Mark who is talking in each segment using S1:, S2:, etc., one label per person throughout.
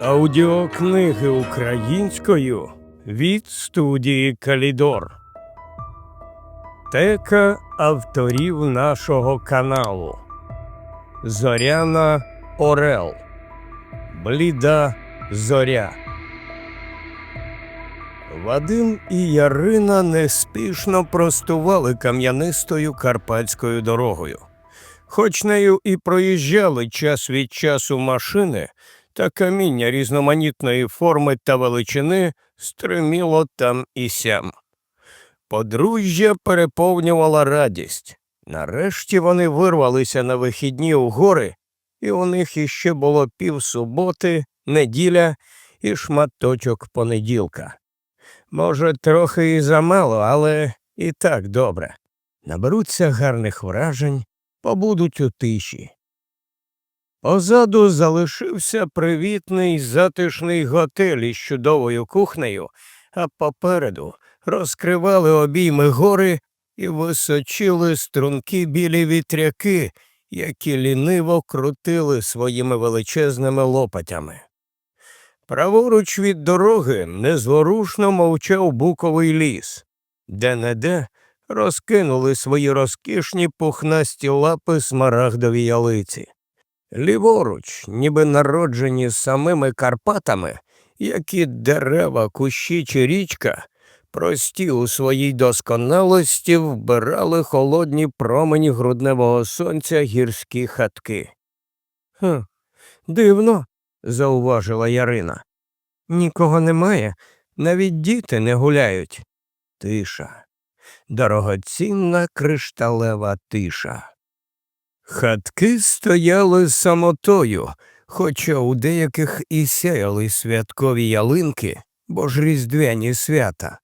S1: Аудіокниги українською від студії Калідор. Тека авторів нашого каналу Зоряна Орел. Бліда Зоря. Вадим і Ярина неспішно простували кам'янистою карпатською дорогою. Хоч нею і проїжджали час від часу машини, та каміння різноманітної форми та величини стриміло там і сям. Подружжя переповнювала радість. Нарешті вони вирвалися на вихідні у гори, і у них іще було півсуботи, неділя і шматочок понеділка. Може, трохи і замало, але і так добре. Наберуться гарних вражень, побудуть у тиші. Позаду залишився привітний затишний готель із чудовою кухнею, а попереду розкривали обійми гори і височили струнки білі вітряки, які ліниво крутили своїми величезними лопатями. Праворуч від дороги незворушно мовчав буковий ліс, де неде розкинули свої розкішні пухнасті лапи смарагдові ялиці. Ліворуч, ніби народжені самими Карпатами, які дерева, кущі чи річка, прості у своїй досконалості вбирали холодні промені грудневого сонця гірські хатки. Хм, дивно, зауважила Ярина. Нікого немає, навіть діти не гуляють. Тиша, дорогоцінна кришталева тиша. Хатки стояли самотою, хоча у деяких і сяяли святкові ялинки, бо ж різдвяні свята,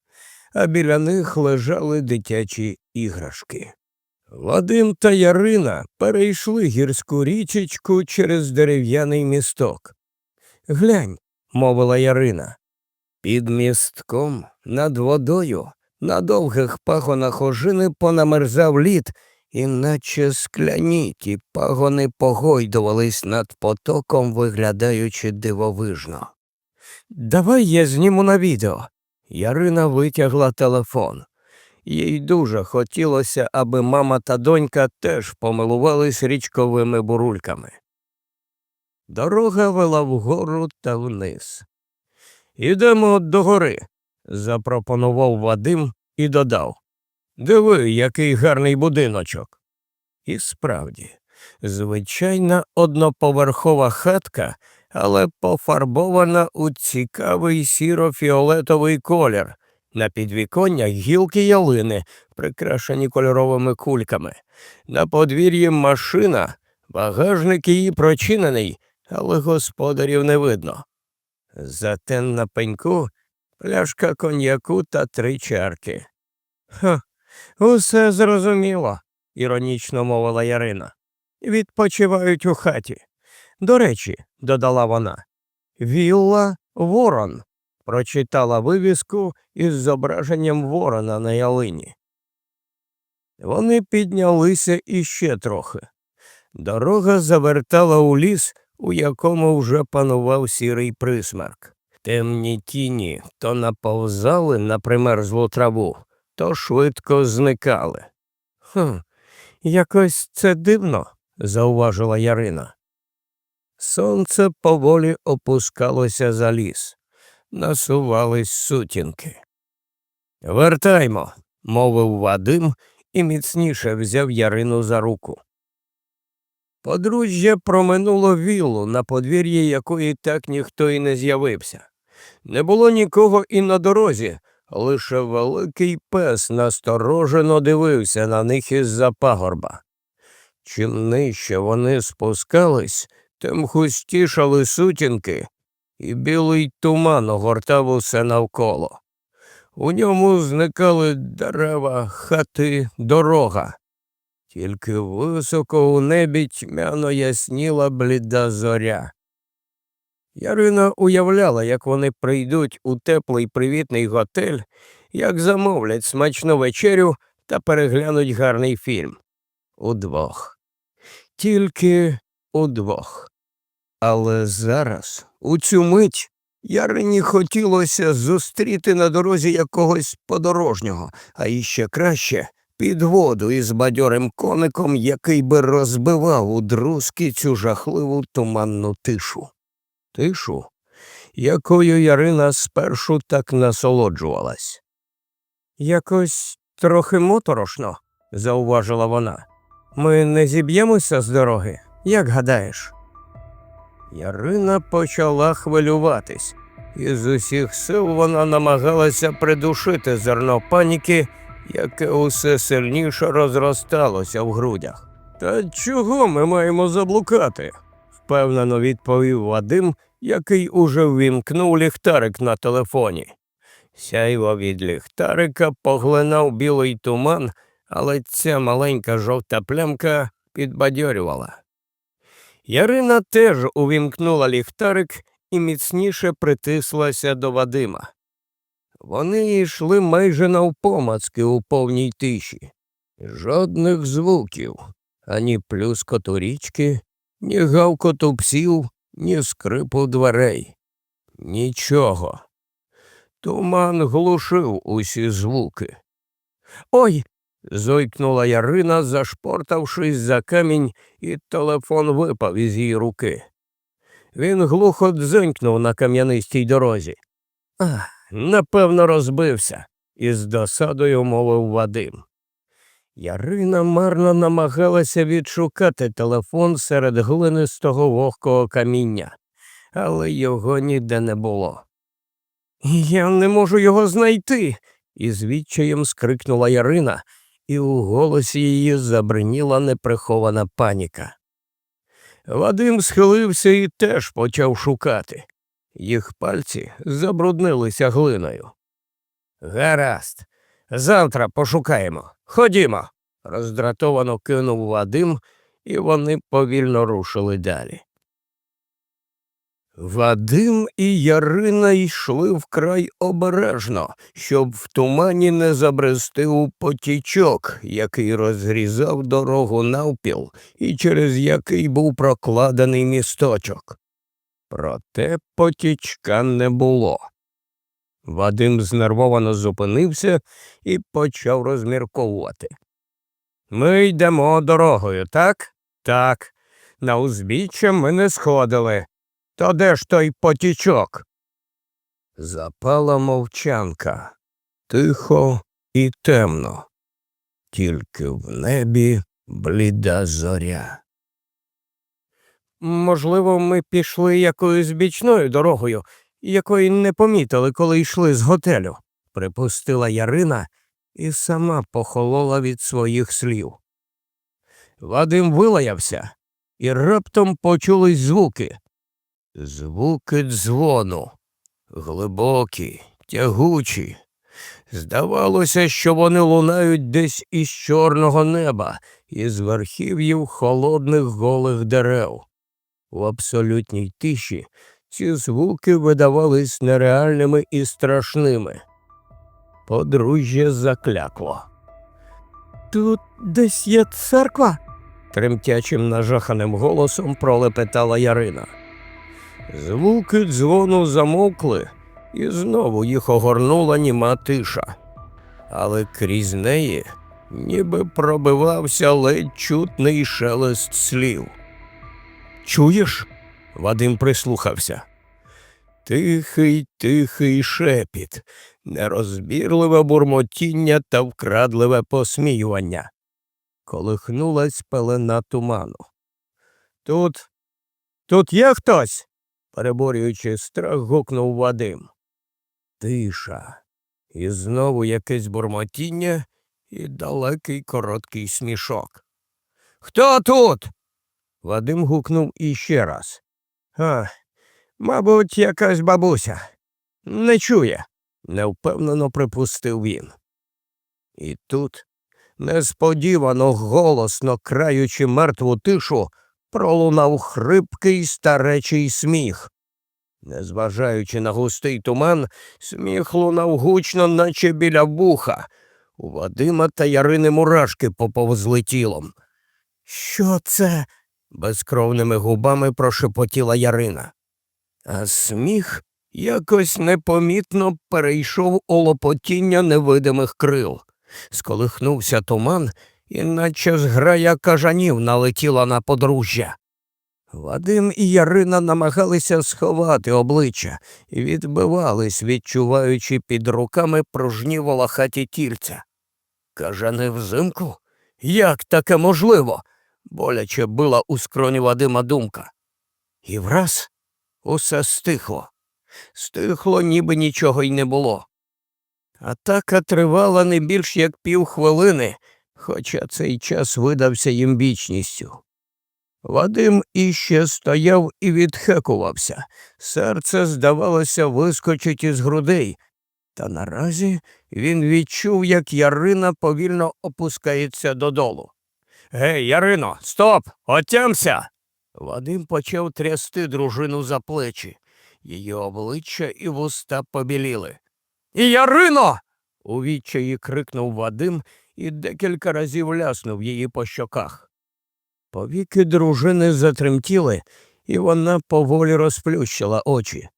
S1: а біля них лежали дитячі іграшки. Вадим та Ярина перейшли гірську річечку через дерев'яний місток. Глянь, мовила Ярина. Під містком над водою на довгих пагонах ожини понамерзав лід, і наче скляні ті пагони погойдувались над потоком, виглядаючи дивовижно. Давай я зніму на відео. Ярина витягла телефон. Їй дуже хотілося, аби мама та донька теж помилувались річковими бурульками. Дорога вела вгору та вниз. Ідемо до гори, запропонував Вадим і додав. Диви, який гарний будиночок. І справді, звичайна одноповерхова хатка, але пофарбована у цікавий сіро-фіолетовий колір, на підвіконнях гілки ялини, прикрашені кольоровими кульками. На подвір'ї машина, багажник її прочинений, але господарів не видно. Зате на пеньку пляшка коньяку та три чарки. Ха, усе зрозуміло, іронічно мовила Ярина. Відпочивають у хаті. До речі, додала вона, Вілла Ворон. Прочитала вивіску із зображенням ворона на ялині. Вони піднялися іще трохи. Дорога завертала у ліс, у якому вже панував сірий присмерк. Темні тіні то наповзали на примерзлу траву, то швидко зникали. Хм, якось це дивно, зауважила Ярина. Сонце поволі опускалося за ліс, насувались сутінки. Вертаймо, мовив Вадим і міцніше взяв Ярину за руку. Подружжя проминуло віллу, на подвір'ї якої так ніхто і не з'явився. Не було нікого і на дорозі, лише великий пес насторожено дивився на них із-за пагорба. Чим нижче вони спускались, тим густішали сутінки, і білий туман огортав усе навколо. У ньому зникали дерева, хати, дорога. Тільки високо у небі тьмяно ясніла бліда зоря. Ярина уявляла, як вони прийдуть у теплий привітний готель, як замовлять смачну вечерю та переглянуть гарний фільм. Удвох. Тільки удвох. Але зараз, у цю мить, Ярині хотілося зустріти на дорозі якогось подорожнього, а іще краще підводу із бадьорим коником, який би розбивав у друзки цю жахливу туманну тишу. Тишу, якою Ярина спершу так насолоджувалась. Якось трохи моторошно, зауважила вона. Ми не зіб'ємося з дороги, як гадаєш? Ярина почала хвилюватись, і з усіх сил вона намагалася придушити зерно паніки, яке усе сильніше розросталося в грудях. Та чого ми маємо заблукати? Впевнено відповів Вадим, який уже ввімкнув ліхтарик на телефоні. Сяйво від ліхтарика поглинав білий туман, але ця маленька жовта плямка підбадьорювала. Ярина теж увімкнула ліхтарик і міцніше притислася до Вадима. Вони йшли майже навпомацки у повній тиші. Жодних звуків, ані плюскоту річки, ні гавкоту псів, ні скрипу дверей. Нічого. Туман глушив усі звуки. Ой. зойкнула Ярина, зашпортавшись за камінь, і телефон випав із її руки. Він глухо дзенькнув на кам'янистій дорозі. Ах, напевно, розбився, із досадою мовив Вадим. Ярина марно намагалася відшукати телефон серед глинистого вогкого каміння, але його ніде не було. Я не можу його знайти. із відчаєм скрикнула Ярина, і у голосі її забриніла неприхована паніка. Вадим схилився і теж почав шукати. Їх пальці забруднилися глиною. Гаразд, завтра пошукаємо. Ходімо, роздратовано кинув Вадим, і вони повільно рушили далі. Вадим і Ярина йшли вкрай обережно, щоб в тумані не забрести у потічок, який розрізав дорогу навпіл і через який був прокладений місточок. Проте потічка не було. Вадим знервовано зупинився і почав розмірковувати. Ми йдемо дорогою, так? Так. На узбіччя ми не сходили. То де ж той потічок? Запала мовчанка, тихо і темно, тільки в небі бліда зоря. Можливо, ми пішли якоюсь бічною дорогою, якої не помітили, коли йшли з готелю, припустила Ярина і сама похолола від своїх слів. Вадим вилаявся, і раптом почулись звуки. Звуки дзвону, глибокі, тягучі. Здавалося, що вони лунають десь із чорного неба, із верхів'їв холодних голих дерев. У абсолютній тиші ці звуки видавались нереальними і страшними. Подружжя заклякло. Тут десь є церква? тремтячим нажаханим голосом пролепетала Ярина. Звуки дзвону замовкли, і знову їх огорнула німа тиша. Але крізь неї ніби пробивався ледь чутний шелест слів. Чуєш? Вадим прислухався. Тихий, тихий шепіт, нерозбірливе бурмотіння та вкрадливе посміювання. Колихнулась пелена туману. Тут, тут є хтось? переборюючи страх, гукнув Вадим. Тиша. І знову якесь бурмотіння і далекий короткий смішок. Хто тут? Вадим гукнув іще раз. А, мабуть, якась бабуся. Не чує, невпевнено припустив він. І тут, несподівано голосно краючи мертву тишу, пролунав хрипкий старечий сміх. Незважаючи на густий туман, сміх лунав гучно, наче біля вуха. У Вадима та Ярини мурашки поповзли тілом. Що це? Безкровними губами прошепотіла Ярина. А сміх якось непомітно перейшов у лопотіння невидимих крил. Сколихнувся туман, і наче зграя кажанів налетіла на подружжя. Вадим і Ярина намагалися сховати обличчя і відбивались, відчуваючи під руками пружні волохаті тільця. Кажани взимку? Як таке можливо? Боляче била у скроні Вадима думка. І враз усе стихло. Стихло, ніби нічого й не було. Атака тривала не більш як півхвилини, хоча цей час видався їм вічністю. Вадим іще стояв і відхекувався. Серце, здавалося, вискочить із грудей. Та наразі він відчув, як Ярина повільно опускається додолу. Гей, Ярино, стоп! Отямся. Вадим почав трясти дружину за плечі. Її обличчя і вуста побіліли. Ярино. у відчаї крикнув Вадим і декілька разів ляснув її по щоках. Повіки дружини затремтіли, і вона поволі розплющила очі.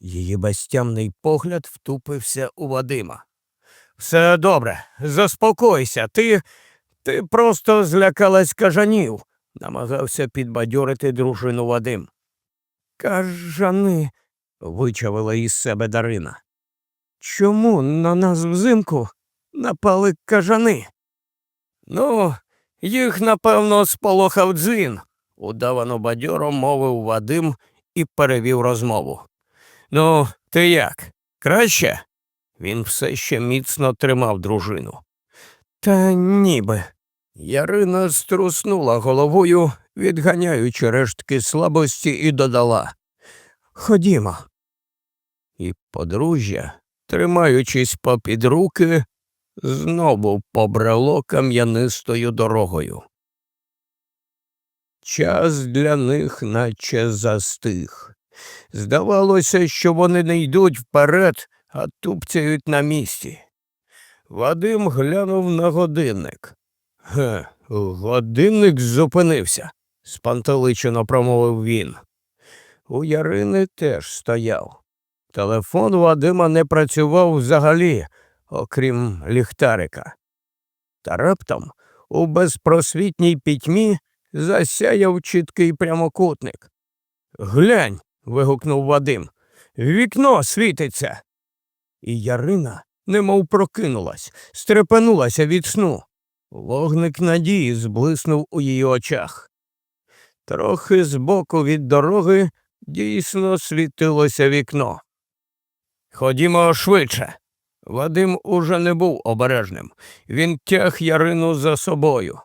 S1: Її безтямний погляд втупився у Вадима. Все добре, заспокойся, ти. Ти просто злякалась кажанів, намагався підбадьорити дружину Вадим. Кажани, вичавила із себе Дарина. Чому на нас взимку напали кажани? Ну, їх, напевно, сполохав дзин, удавано бадьоро мовив Вадим і перевів розмову. Ну, ти як? Краще? Він все ще міцно тримав дружину. Та ніби. Ярина струснула головою, відганяючи рештки слабості, і додала Ходімо. І подружжя, тримаючись попід руки, знову побрало кам'янистою дорогою. Час для них наче застиг. Здавалося, що вони не йдуть вперед, а тупцяють на місці. Вадим глянув на годинник. Ге, годинник зупинився, спантеличено промовив він. У Ярини теж стояв. Телефон Вадима не працював взагалі, окрім ліхтарика. Та раптом у безпросвітній пітьмі засяяв чіткий прямокутник. Глянь. вигукнув Вадим. Вікно світиться. І Ярина немов прокинулась, стрепенулася від сну. Вогник надії зблиснув у її очах. Трохи збоку від дороги дійсно світилося вікно. Ходімо швидше. Вадим уже не був обережним. Він тяг Ярину за собою.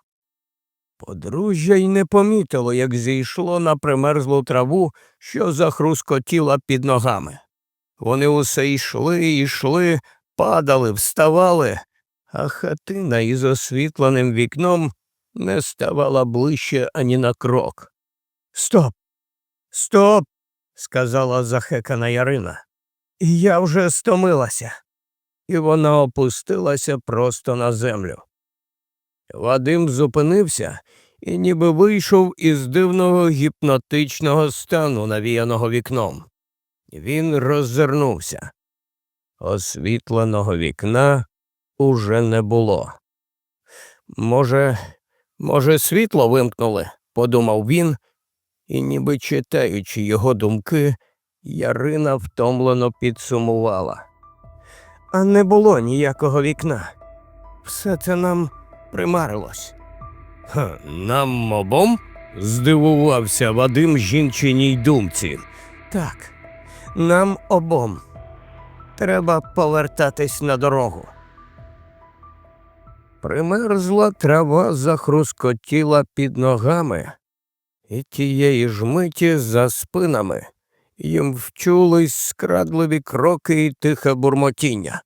S1: Подружжя й не помітило, як зійшло на примерзлу траву, що захрускотіла під ногами. Вони усе йшли йшли, падали, вставали, а хатина із освітленим вікном не ставала ближче ані на крок. Стоп, стоп, сказала захекана Ярина. Я вже стомилася. І вона опустилася просто на землю. Вадим зупинився і ніби вийшов із дивного гіпнотичного стану, навіяного вікном. Він роззирнувся. Освітленого вікна уже не було. Може, може, світло вимкнули, подумав він, і, ніби читаючи його думки, Ярина втомлено підсумувала. А не було ніякого вікна. Все це нам примарилось. Ха, нам обом? здивувався Вадим жінчиній думці. Так, нам обом. Треба повертатись на дорогу. Примерзла трава захрускотіла під ногами, і тієї ж миті за спинами їм вчулись скрадливі кроки і тихе бурмотіння.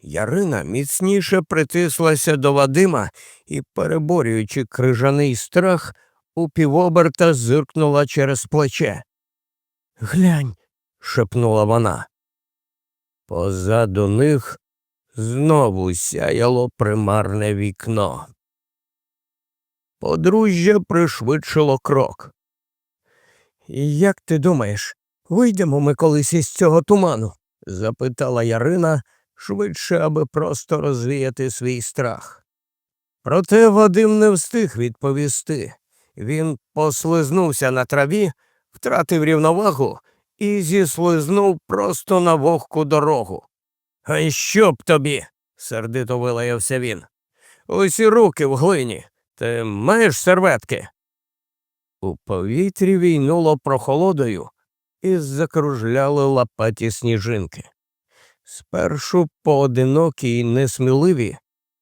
S1: Ярина міцніше притислася до Вадима і, переборюючи крижаний страх, у півоберта зиркнула через плече. Глянь, шепнула вона. Позаду них знову сяяло примарне вікно. Подружжя пришвидшило крок. Як ти думаєш, вийдемо ми колись із цього туману? запитала Ярина, швидше, аби просто розвіяти свій страх. Проте Вадим не встиг відповісти. Він послизнувся на траві, втратив рівновагу і зіслизнув просто на вогку дорогу. А що б тобі? сердито вилаявся він. Усі руки в глині. Ти маєш серветки? У повітрі війнуло прохолодою і закружляли лопаті сніжинки. Спершу поодинокі й несміливі,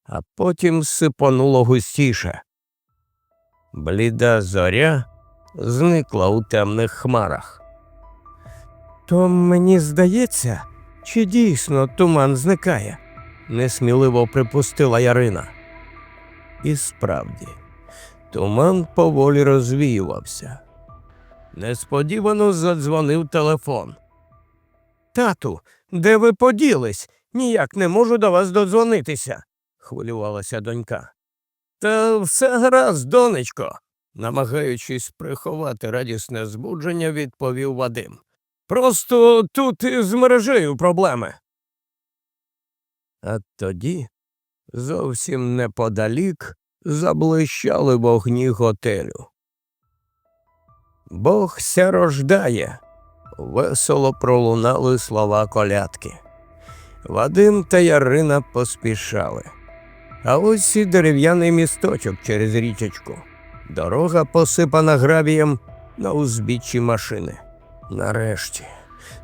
S1: а потім сипонуло густіше. Бліда зоря зникла у темних хмарах. То мені здається, чи дійсно туман зникає? несміливо припустила Ярина. І справді, туман поволі розвіювався. Несподівано задзвонив телефон. Тату, де ви поділись? Ніяк не можу до вас додзвонитися, хвилювалася донька. Та все гаразд, донечко, намагаючись приховати радісне збудження, відповів Вадим. Просто тут із мережею проблеми. А тоді зовсім неподалік заблищали вогні готелю. Бог ся рождає, весело пролунали слова колядки. Вадим та Ярина поспішали. А ось і дерев'яний місточок через річечку. Дорога посипана гравієм на узбіччі машини. Нарешті,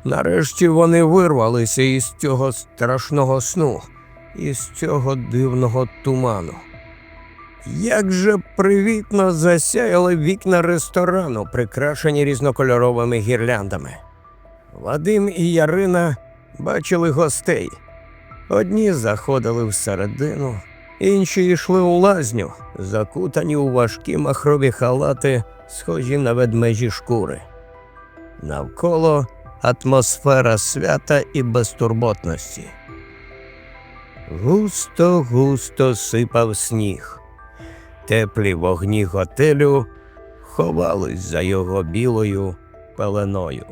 S1: нарешті вони вирвалися із цього страшного сну, із цього дивного туману. Як же привітно засяяли вікна ресторану, прикрашені різнокольоровими гірляндами. Вадим і Ярина бачили гостей. Одні заходили всередину, інші йшли у лазню, закутані у важкі махрові халати, схожі на ведмежі шкури. Навколо атмосфера свята і безтурботності. Густо густо сипав сніг. Теплі вогні готелю ховались за його білою пеленою.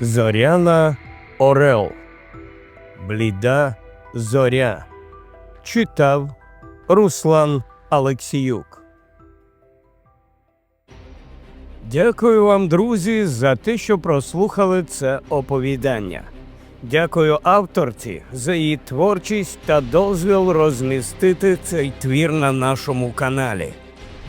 S1: Зоряна Орел. Бліда зоря. Читав Руслан Алексіюк. Дякую вам, друзі, за те, що прослухали це оповідання. Дякую авторці за її творчість та дозвіл розмістити цей твір на нашому каналі.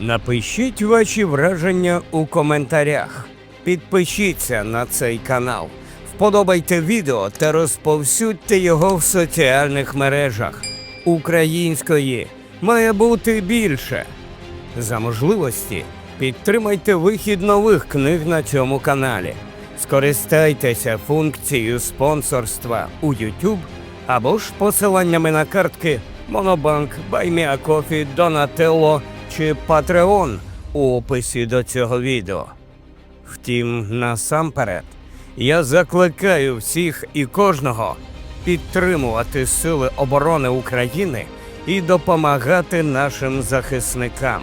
S1: Напишіть ваші враження у коментарях. Підпишіться на цей канал, вподобайте відео та розповсюдьте його в соціальних мережах. Української має бути більше. За можливості підтримайте вихід нових книг на цьому каналі. Скористайтеся функцією спонсорства у YouTube або ж посиланнями на картки Monobank, BuyMeACoffee, Donatello чи Patreon у описі до цього відео. Втім, насамперед, я закликаю всіх і кожного підтримувати Сили оборони України і допомагати нашим захисникам.